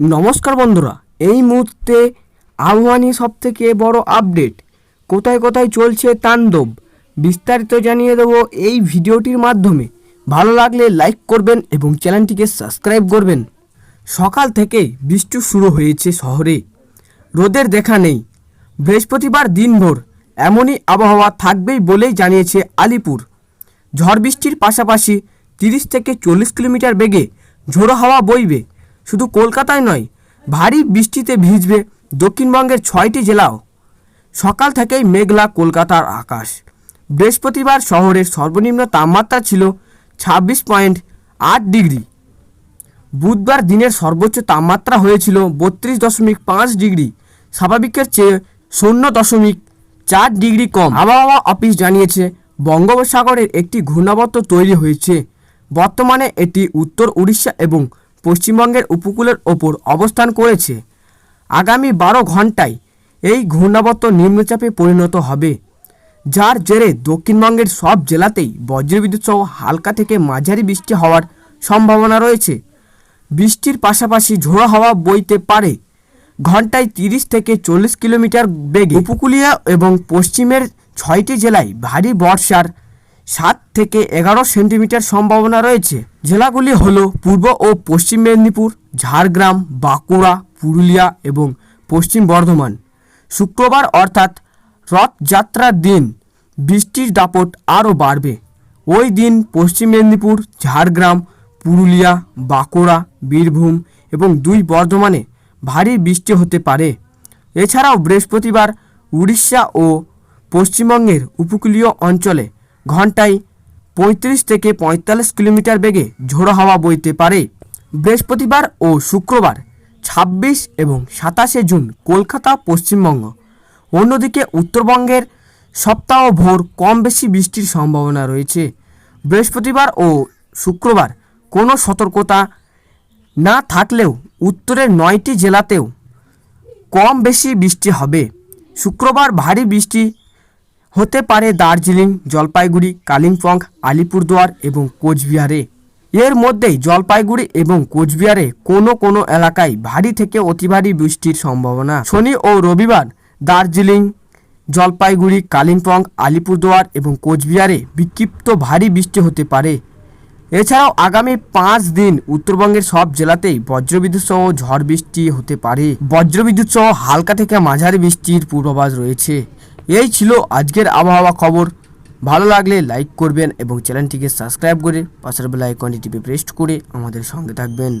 নমস্কার বন্ধুরা, এই মুহূর্তে আবহাওয়া নিয়ে সব থেকে বড় আপডেট। কোথায় কোথায় চলছে তাণ্ডব? বিস্তারিত জানিয়ে দেবো এই ভিডিওটির মাধ্যমে। ভালো লাগলে লাইক করবেন এবং চ্যানেলটিকে সাবস্ক্রাইব করবেন। সকাল থেকে বৃষ্টি শুরু হয়েছে শহরে। রোদের দেখা নেই। বৃহস্পতিবার দিনভর এমনই আবহাওয়া থাকবেই বলেই জানিয়েছে আলিপুর। ঝড় বৃষ্টির পাশাপাশি তিরিশ থেকে চল্লিশ কিলোমিটার বেগে ঝোড়ো হাওয়া বইবে। শুধু কলকাতায় নয়, ভারী বৃষ্টিতে ভিজবে দক্ষিণবঙ্গের ছয়টি জেলাও। সকাল থেকেই মেঘলা কলকাতার আকাশ। বৃহস্পতিবার শহরের সর্বনিম্ন তাপমাত্রা ছিল ছাব্বিশ পয়েন্ট আট ডিগ্রি। বুধবার দিনের সর্বোচ্চ তাপমাত্রা হয়েছিল বত্রিশ দশমিক পাঁচ ডিগ্রি। স্বাভাবিকের চেয়ে শূন্য দশমিক চার ডিগ্রি কম। আবহাওয়া অফিস জানিয়েছে, বঙ্গোপসাগরের একটি ঘূর্ণাবর্ত তৈরি হয়েছে। বর্তমানে এটি উত্তর উড়িষ্যা এবং পশ্চিমবঙ্গের উপকূলের ওপর অবস্থান করেছে। আগামী বারো ঘন্টায় এই ঘূর্ণাবর্ত নিম্নচাপে পরিণত হবে, যার জেরে দক্ষিণবঙ্গের সব জেলাতেই বজ্রবিদ্যুৎ সহ হালকা থেকে মাঝারি বৃষ্টি হওয়ার সম্ভাবনা রয়েছে। বৃষ্টির পাশাপাশি ঝোড়ো হাওয়া বইতে পারে। ঘন্টায় তিরিশ থেকে চল্লিশ কিলোমিটার বেগে উপকূলীয় এবং পশ্চিমের ছয়টি জেলায় ভারী বর্ষার সাত থেকে এগারো সেন্টিমিটার সম্ভাবনা রয়েছে। জেলাগুলি হল পূর্ব ও পশ্চিম মেদিনীপুর, ঝাড়গ্রাম, বাঁকুড়া, পুরুলিয়া এবং পশ্চিম বর্ধমান। শুক্রবার অর্থাৎ রথযাত্রার দিন বৃষ্টির দাপট আরও বাড়বে। ওই দিন পশ্চিম মেদিনীপুর, ঝাড়গ্রাম, পুরুলিয়া, বাঁকুড়া, বীরভূম এবং দুই বর্ধমানে ভারী বৃষ্টি হতে পারে। এছাড়াও বৃহস্পতিবার উড়িষ্যা ও পশ্চিমবঙ্গের উপকূলীয় অঞ্চলে ঘন্টায় পঁয়ত্রিশ থেকে পঁয়তাল্লিশ কিলোমিটার বেগে ঝোড়ো হাওয়া বইতে পারে। বৃহস্পতিবার ও শুক্রবার, ছাব্বিশ এবং সাতাশে জুন কলকাতা, পশ্চিমবঙ্গ। অন্যদিকে উত্তরবঙ্গের সপ্তাহ ভোর কম বেশি বৃষ্টির সম্ভাবনা রয়েছে। বৃহস্পতিবার ও শুক্রবার কোনো সতর্কতা না থাকলেও উত্তরের নয়টি জেলাতেও কম বেশি বৃষ্টি হবে। শুক্রবার ভারী বৃষ্টি হতে পারে দার্জিলিং, জলপাইগুড়ি, কালিম্পং, আলিপুরদুয়ার এবং কোচবিহারে। এর মধ্যেই জলপাইগুড়ি এবং কোচবিহারে কোনো কোনো এলাকায় ভারী থেকে অতি ভারী বৃষ্টির সম্ভাবনা। শনি ও রবিবার দার্জিলিং, জলপাইগুড়ি, কালিম্পং, আলিপুরদুয়ার এবং কোচবিহারে বিক্ষিপ্ত ভারী বৃষ্টি হতে পারে। এছাড়াও আগামী পাঁচ দিন উত্তরবঙ্গের সব জেলাতেই বজ্রবিদ্যুৎ সহ ঝড় বৃষ্টি হতে পারে। বজ্রবিদ্যুৎ সহ হালকা থেকে মাঝারি বৃষ্টির পূর্বাভাস রয়েছে। এই ছিল আজকের আবহাওয়া খবর। ভালো লাগলে লাইক করবেন এবং চ্যানেলটিকে সাবস্ক্রাইব করে পাশের বেলা আইকনটি টিপে প্রেস করে আমাদের সঙ্গে থাকবেন।